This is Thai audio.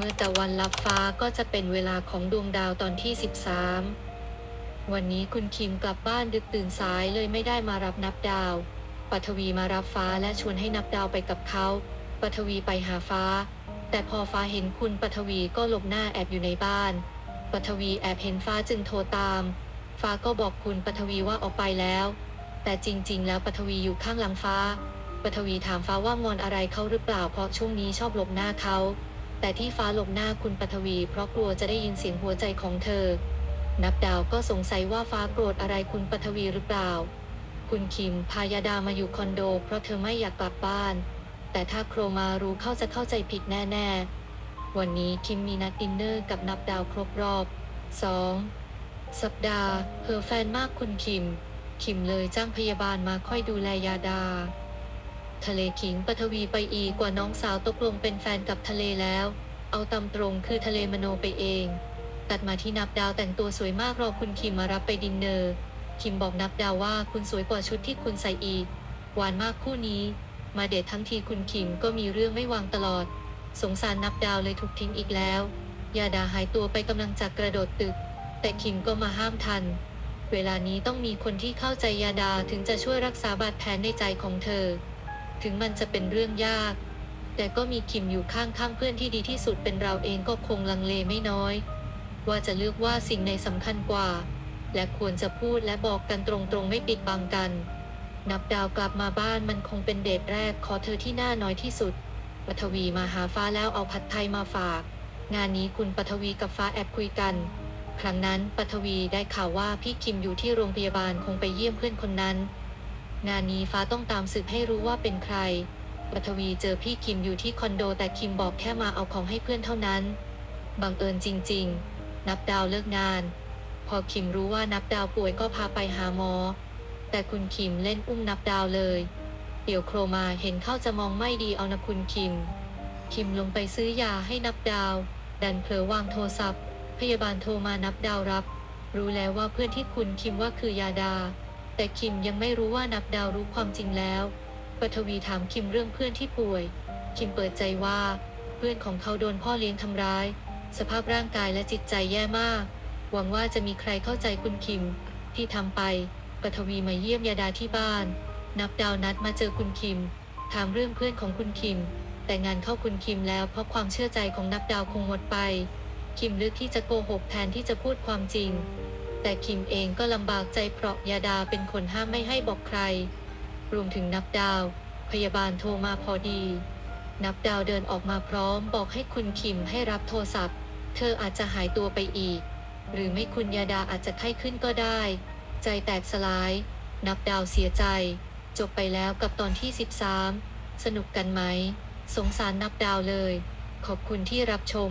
เมื่อตะวันลับฟ้าก็จะเป็นเวลาของดวงดาวตอนที่ 13 วันนี้คุณคิมกลับบ้านดึกตื่นสายเลยไม่ได้มารับนับดาว ปัทวีมารับฟ้าและชวนให้นับดาวไปกับเขา ปัทวีไปหาฟ้า แต่พอฟ้าเห็นคุณปัทวีก็หลบหน้าแอบอยู่ในบ้าน ปัทวีแอบเห็นฟ้าจึงโทรตาม ฟ้าก็บอกคุณปัทวีว่าออกไปแล้ว แต่จริง ๆ แล้วปัทวีอยู่ข้างหลังฟ้า ปัทวีถามฟ้าว่างอนอะไรเขาหรือเปล่าเพราะช่วงนี้ชอบหลบหน้าเขา แต่ที่ฟ้าหลบหน้าคุณปัทวี เพราะกลัวจะได้ยินเสียงหัวใจของเธอ นับดาวก็สงสัยว่าฟ้าโกรธอะไรคุณปัทวีหรือเปล่า คุณคิมพายาดามาอยู่คอนโด เพราะเธอไม่อยากกลับบ้าน แต่ถ้าโครมารู้เข้าจะเข้าใจผิดแน่ๆ วันนี้คิมมีนัดดินเนอร์กับนับดาวครบรอบ 2. สัปดาห์เธอแฟนมากคุณคิม คิมเลยจ้างพยาบาลมาค่อยดูแลยาดา ทะเลขิงปทวีไปอีกกว่าน้องสาวตกลงเป็นแฟนกับทะเลแล้ว เอาตำตรงคือทะเลมโนไปเอง ตัดมาที่นับดาวแต่งตัวสวยมากรอคุณคิมมารับไปดินเนอร์ คิมบอกนับดาวว่าคุณสวยกว่าชุดที่คุณใส่อีก หวานมากคู่นี้ มาเดททั้งทีคุณคิมก็มีเรื่องไม่วางตลอด สงสารนับดาวเลยถูกทิ้งอีกแล้ว ยาดาหายตัวไปกำลังจะกระโดดตึก แต่คิมก็มาห้ามทันเวลานี้ต้องมีคนที่เข้าใจยาดาถึงจะช่วยรักษาบาดแผลในใจของเธอ ถึงมันจะเป็นเรื่องยาก แต่ก็มีคิมอยู่ข้างๆเพื่อนที่ดีที่สุดเป็นเราเองก็คงลังเลไม่น้อย ว่าจะเลือกว่าสิ่งในสำคัญกว่า และควรจะพูดและบอกกันตรงๆไม่ปิดบังกัน นับดาวกลับมาบ้านมันคงเป็นเดทแรกขอเธอที่หน้าน้อยที่สุดปฐวีมาหาฟ้าแล้วเอาผัดไทยมาฝาก งานนี้คุณปฐวีกับฟ้าแอบคุยกัน ครั้งนั้นปฐวีได้ข่าวว่าพี่คิมอยู่ที่โรงพยาบาลคงไปเยี่ยมเพื่อนคนนั้น งานนี้ฟ้าต้องตามสืบให้รู้ว่าเป็นใครปฐวีเจอพี่คิมอยู่ที่คอนโดแต่คิมบอกแค่มาเอาของให้เพื่อนเท่านั้น บังเอิญจริง ๆ นับดาวเลิกงาน พอคิมรู้ว่านับดาวป่วยก็พาไปหาหมอ แต่คุณคิมเล่นอุ้มนับดาวเลย เดี๋ยวโครมาเห็นเข้าจะมองไม่ดีเอานะคุณคิม คิมลงไปซื้อยาให้นับดาว ดันเผลอวางโทรศัพท์ พยาบาลโทรมานับดาวรับ รู้แล้วว่าเพื่อนที่คุณคิมว่าคือยาดา แต่คิมยังไม่รู้ว่านับดาวรู้ความจริงแล้วปฐวีถามคิมเรื่องเพื่อนที่ป่วย คิมเปิดใจว่า เพื่อนของเขาโดนพ่อเลี้ยงทำร้าย สภาพร่างกายและจิตใจแย่มาก หวังว่าจะมีใครเข้าใจคุณคิม ที่ทำไปปฐวีมาเยี่ยมยาดาที่บ้าน นับดาวนัดมาเจอคุณคิม ถามเรื่องเพื่อนของคุณคิม แต่งานเข้าคุณคิมแล้วเพราะความเชื่อใจของนับดาวคงหมดไป คิมเลือกที่จะโกหกแทนที่จะพูดความจริง แต่คิมเองก็ลำบากใจเพราะยาดาเป็นคนห้ามไม่ให้บอกใคร รวมถึงนับดาว พยาบาลโทรมาพอดี นับดาวเดินออกมาพร้อมบอกให้คุณคิมให้รับโทรศัพท์ เธออาจจะหายตัวไปอีก หรือไม่คุณยาดาอาจจะไข้ขึ้นก็ได้ ใจแตกสลาย นับดาวเสียใจ จบไปแล้วกับตอนที่ 13 สนุกกันไหม สงสารนับดาวเลย ขอบคุณที่รับชม